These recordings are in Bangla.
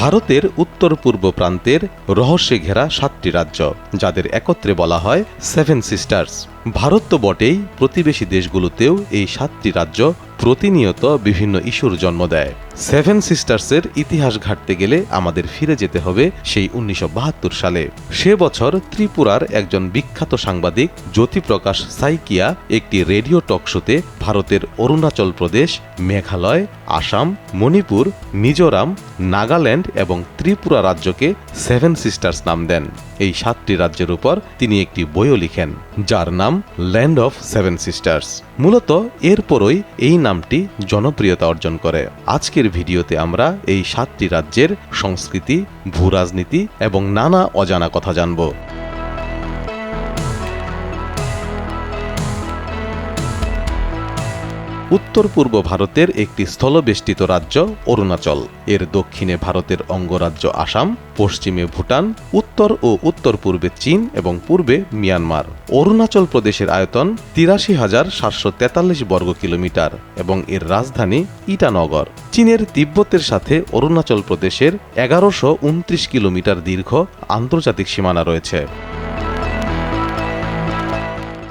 ভারতের উত্তর পূর্ব প্রান্তের রহস্যে ঘেরা সাতটি রাজ্য, যাদের একত্রে বলা হয় সেভেন সিস্টার্স ভারত তো বটেই প্রতিবেশী দেশগুলোতেও এই সাতটি রাজ্য প্রতিনিয়ত বিভিন্ন ইস্যুর জন্ম দেয়। সেভেন সিস্টার্সের ইতিহাস ঘাটতে গেলে আমাদের ফিরে যেতে হবে সেই উনিশশো বাহাত্তর সালে। সে বছর ত্রিপুরার একজন বিখ্যাত সাংবাদিক জ্যোতিপ্রকাশ সাইকিয়া একটি রেডিও টক শোতে ভারতের অরুণাচল প্রদেশ, মেঘালয়, আসাম, মণিপুর, মিজোরাম, নাগাল্যান্ড এবং ত্রিপুরা রাজ্যকে সেভেন সিস্টার্স নাম দেন। এই সাতটি রাজ্যের উপর তিনি একটি বইও লিখেন, যার নাম ল্যান্ড অফ সেভেন সিস্টার্স মূলত এরপরই এই নামটি জনপ্রিয়তা অর্জন করে। আজকের ভিডিওতে আমরা এই সাতটি রাজ্যের সংস্কৃতি, ভূরাজনীতি এবং নানা অজানা কথা জানব। উত্তর পূর্ব ভারতের একটি স্থলবেষ্টিত রাজ্য, অরুণাচল। এর দক্ষিণে ভারতের অঙ্গরাজ্য আসাম, পশ্চিমে ভুটান, উত্তর ও উত্তর পূর্বে চীন এবং পূর্বে মিয়ানমার। অরুণাচল প্রদেশের আয়তন তিরাশি হাজার সাতশো তেতাল্লিশ বর্গ কিলোমিটার এবং এর রাজধানী ইটানগর। চীনের তিব্বতের সাথে অরুণাচল প্রদেশের এগারোশো উনত্রিশ কিলোমিটার দীর্ঘ আন্তর্জাতিক সীমানা রয়েছে।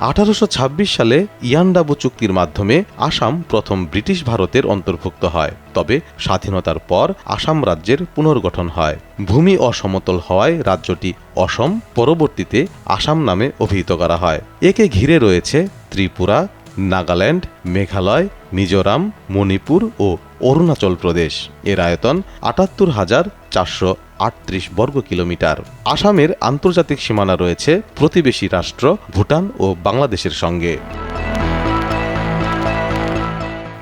আঠারোশো ছাব্বিশ সালে ইয়ান্ডাবু চুক্তির মাধ্যমে আসাম প্রথম ব্রিটিশ ভারতের অন্তর্ভুক্ত হয়। তবে স্বাধীনতার পর আসাম রাজ্যের পুনর্গঠন হয়। ভূমি অসমতল হওয়ায় রাজ্যটি অসম, পরবর্তীতে আসাম নামে অভিহিত করা হয়। একে ঘিরে রয়েছে ত্রিপুরা নাগাল্যান্ড, মেঘালয়, মিজোরাম, মণিপুর ও অরুণাচল প্রদেশ। এর আয়তন আটাত্তর হাজার চারশো আটত্রিশ বর্গ কিলোমিটার। আসামের আন্তর্জাতিক সীমানা রয়েছে প্রতিবেশী রাষ্ট্র ভুটান ও বাংলাদেশের সঙ্গে।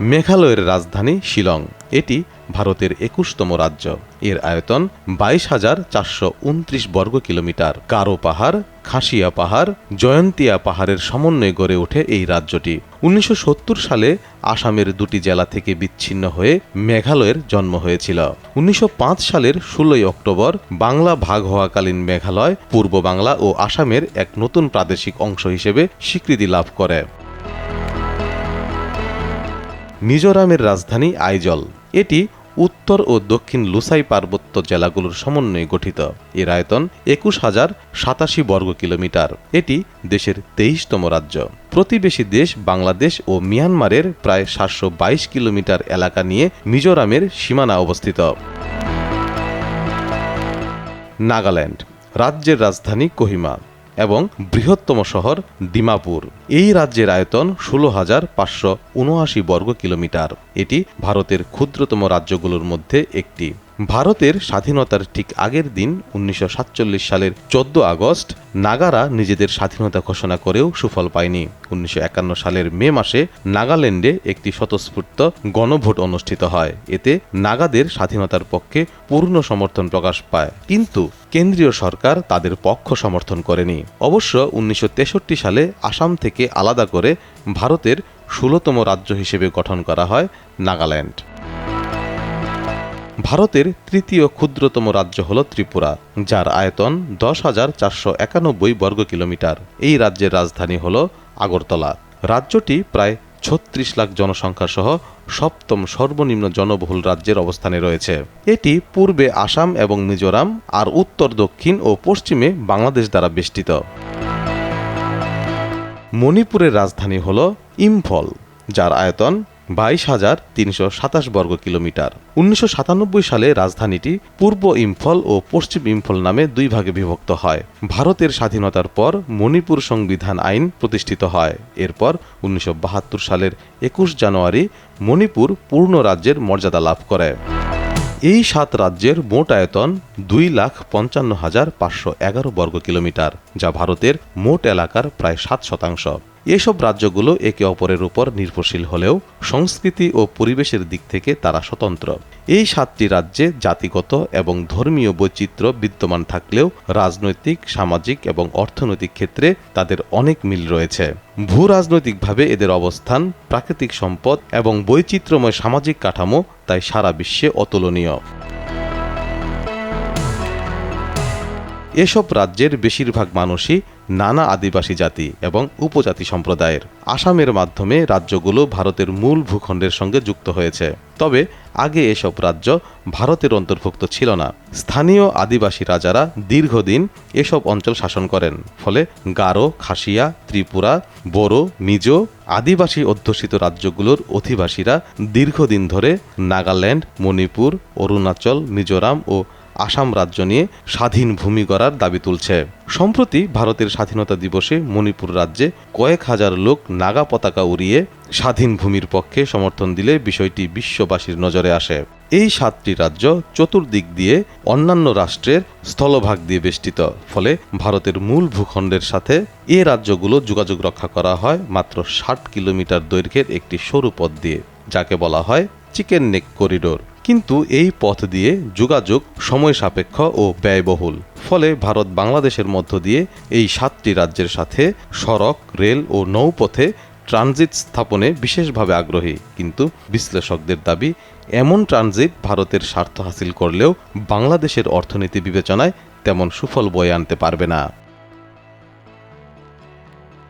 মেঘালয়ের রাজধানী শিলং, এটি ভারতের একুশতম রাজ্য। এর আয়তন বাইশ হাজার চারশো উনত্রিশ বর্গ কিলোমিটার। কারও পাহাড় খাসিয়া পাহাড়, জয়ন্তিয়া পাহাড়ের সমন্বয়ে গড়ে ওঠে এই রাজ্যটি। উনিশশো সত্তর সালে আসামের দুটি জেলা থেকে বিচ্ছিন্ন হয়ে মেঘালয়ের জন্ম হয়েছিল। উনিশশো পাঁচ সালের ষোলোই অক্টোবর বাংলা ভাগ হওয়াকালীন মেঘালয়, পূর্ব বাংলা ও আসামের এক নতুন প্রাদেশিক অংশ হিসেবে স্বীকৃতি লাভ করে। মিজোরামের রাজধানী আইজল। এটি উত্তর ও দক্ষিণ লুসাই পার্বত্য জেলাগুলোর সমন্বয়ে গঠিত। এর আয়তন একুশ হাজার সাতাশি বর্গ কিলোমিটার। এটি দেশের তেইশতম রাজ্য। প্রতিবেশী দেশ বাংলাদেশ ও মিয়ানমারের প্রায় সাতশো বাইশ কিলোমিটার এলাকা নিয়ে মিজোরামের সীমানা অবস্থিত। নাগাল্যান্ড, রাজ্যের রাজধানী কোহিমা। এবং বৃহত্তম শহর দিমাপুর এই রাজ্যের আয়তন ষোলো হাজার পাঁচশো উনআশি বর্গ কিলোমিটার এটি ভারতের ক্ষুদ্রতম রাজ্যগুলোর মধ্যে একটি। ভারতের স্বাধীনতার ঠিক আগের দিন, উনিশশো সাতচল্লিশ সালের চোদ্দ আগস্ট, নাগারা নিজেদের স্বাধীনতা ঘোষণা করেও সুফল পায়নি। উনিশশো একান্ন সালের মে মাসে নাগাল্যান্ডে একটি স্বতঃস্ফূর্ত গণভোট অনুষ্ঠিত হয়। এতে নাগাদের স্বাধীনতার পক্ষে পূর্ণ সমর্থন প্রকাশ পায়। কিন্তু কেন্দ্রীয় সরকার তাদের পক্ষ সমর্থন করেনি। অবশ্য উনিশশো তেষট্টি সালে আসাম থেকে আলাদা করে ভারতের ষোলতম রাজ্য হিসেবে গঠন করা হয় নাগাল্যান্ড। ভারতের তৃতীয় ক্ষুদ্রতম রাজ্য হল ত্রিপুরা, যার আয়তন দশ হাজার চারশো একানব্বই বর্গ কিলোমিটার। এই রাজ্যের রাজধানী হল আগরতলা। রাজ্যটি প্রায় ছত্রিশ লাখ জনসংখ্যা সহ সপ্তম সর্বনিম্ন জনবহুল রাজ্যের অবস্থানে রয়েছে। এটি পূর্বে আসাম এবং মিজোরাম, আর উত্তর, দক্ষিণ ও পশ্চিমে বাংলাদেশ দ্বারা বেষ্টিত। মণিপুরের রাজধানী হল ইম্ফল, যার আয়তন বাইশ হাজার তিনশো সাতাশ বর্গ কিলোমিটার। উনিশশো সাতানব্বই সালে রাজধানীটি পূর্ব ইম্ফল ও পশ্চিম ইম্ফল নামে দুই ভাগে বিভক্ত হয়। ভারতের স্বাধীনতার পর মণিপুর সংবিধান আইন প্রতিষ্ঠিত হয়। এরপর উনিশশো বাহাত্তর সালের একুশ জানুয়ারি মণিপুর পূর্ণ রাজ্যের মর্যাদা লাভ করে। এই সাত রাজ্যের মোট আয়তন দুই লাখ পঞ্চান্ন হাজার পাঁচশো এগারো বর্গ কিলোমিটার, যা ভারতের মোট এলাকার প্রায় সাত শতাংশ। এসব রাজ্যগুলো একে অপরের উপর নির্ভরশীল হলেও সংস্কৃতি ও পরিবেশের দিক থেকে তারা স্বতন্ত্র। এই সাতটি রাজ্যে জাতিগত এবং ধর্মীয় বৈচিত্র্য বিদ্যমান থাকলেও রাজনৈতিক, সামাজিক এবং অর্থনৈতিক ক্ষেত্রে তাদের অনেক মিল রয়েছে। ভূ রাজনৈতিকভাবে এদের অবস্থান, প্রাকৃতিক সম্পদ এবং বৈচিত্র্যময় সামাজিক কাঠামো তাই সারা বিশ্বে অতুলনীয়। এসব রাজ্যের বেশিরভাগ মানুষই নানা আদিবাসী জাতি এবং উপজাতি সম্প্রদায়ের। আসামের মাধ্যমে রাজ্যগুলো ভারতের মূল ভূখণ্ডের সঙ্গে যুক্ত হয়েছে। তবে আগে এসব রাজ্য ভারতের অন্তর্ভুক্ত ছিল না। স্থানীয় আদিবাসী রাজারা দীর্ঘদিন এসব অঞ্চল শাসন করেন। ফলে গারো, খাসিয়া, ত্রিপুরা, বোরো, মিজো আদিবাসী অধ্যুষিত রাজ্যগুলোর অধিবাসীরা দীর্ঘদিন ধরে নাগাল্যান্ড, মণিপুর, অরুণাচল, মিজোরাম ও আসাম রাজ্য নিয়ে স্বাধীন ভূমি গড়ার দাবি তুলছে। সম্প্রতি ভারতের স্বাধীনতা দিবসে মণিপুর রাজ্যে কয়েক হাজার লোক নাগা পতাকা উড়িয়ে স্বাধীন ভূমির পক্ষে সমর্থন দিলে বিষয়টি বিশ্ববাসীর নজরে আসে। এই সাতটি রাজ্য চতুর্দিক দিয়ে অন্যান্য রাষ্ট্রের স্থলভাগ দিয়ে বেষ্টিত, ফলে ভারতের মূল ভূখণ্ডের সাথে এ রাজ্যগুলো যোগাযোগ রক্ষা করা হয় মাত্র ষাট কিলোমিটার দৈর্ঘ্যের একটি সরু পথ দিয়ে, যাকে বলা হয় চিকেন নেক করিডোর। কিন্তু এই পথ দিয়ে যোগাযোগ সময় সাপেক্ষ ও ব্যয়বহুল। ফলে ভারত বাংলাদেশের মধ্য দিয়ে এই সাতটি রাজ্যের সাথে সড়ক, রেল ও নৌপথে ট্রানজিট স্থাপনে বিশেষভাবে আগ্রহী। কিন্তু বিশ্লেষকদের দাবি, এমন ট্রানজিট ভারতের স্বার্থ হাসিল করলেও বাংলাদেশের অর্থনীতি বিবেচনায় তেমন সুফল বয়ে আনতে পারবে না।